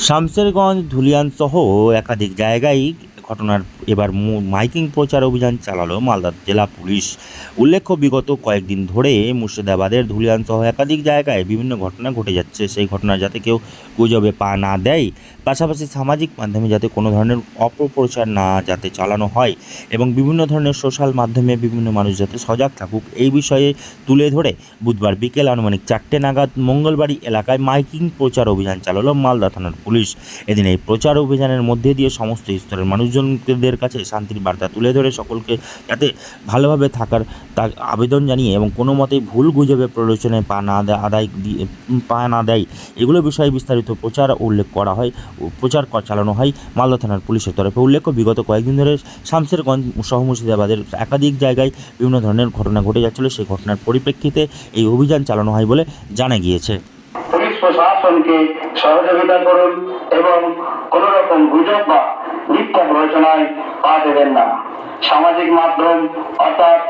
শামসেরগঞ্জ ধুলিয়ান সহ একাধিক জায়গায় ঘটনার এবার মাইকিং প্রচার অভিযান চালালো মালদা জেলা পুলিশ। উল্লেখ্য, বিগত কয়েকদিন ধরে মুর্শিদাবাদের ধুলিয়ান সহ একাধিক জায়গায় বিভিন্ন ঘটনা ঘটে যাচ্ছে। সেই ঘটনা যাতে কেউ গুজবে পা না দেয়, পাশাপাশি সামাজিক মাধ্যমে যাতে কোনো ধরনের অপপ্রচার না যাতে চালানো হয় এবং বিভিন্ন ধরনের সোশ্যাল মাধ্যমে বিভিন্ন মানুষ যাতে সজাগ থাকুক, এই বিষয়ে তুলে ধরে বুধবার বিকেল আনুমানিক চারটে নাগাদ মঙ্গলবাড়ি এলাকায় মাইকিং প্রচার অভিযান চালালো মালদা থানার পুলিশ। এদিন এই প্রচার অভিযানের মধ্যে দিয়ে সমস্ত স্তরের মানুষজনদের কাছে শান্তির বার্তা তুলে ধরে সকলকে যাতে ভালোভাবে থাকার তা আবেদন জানিয়ে এবং কোনো মতেই ভুল গুজবে প্ররোচনায় পা না দেয় আদায় দিয়ে পা না দেয়, এগুলো বিষয়ে বিস্তারিত প্রচার উল্লেখ করা হয় প্রচার চালানো হয় মালদা থানার পুলিশের তরফে। উল্লেখ্য, বিগত কয়েকদিন ধরে শামসেরগঞ্জ সহ মুর্শিদাবাদের একাধিক জায়গায় বিভিন্ন ধরনের ঘটনা ঘটে যাচ্ছিল। সেই ঘটনার পরিপ্রেক্ষিতে এই অভিযান চালানো হয় বলে জানা গিয়েছে। প্রশাসনকে সহযোগিতা করুন এবং কোন রকম গুজব বা প্ররোচনায় পা দেবেন না। সামাজিক মাধ্যম অর্থাৎ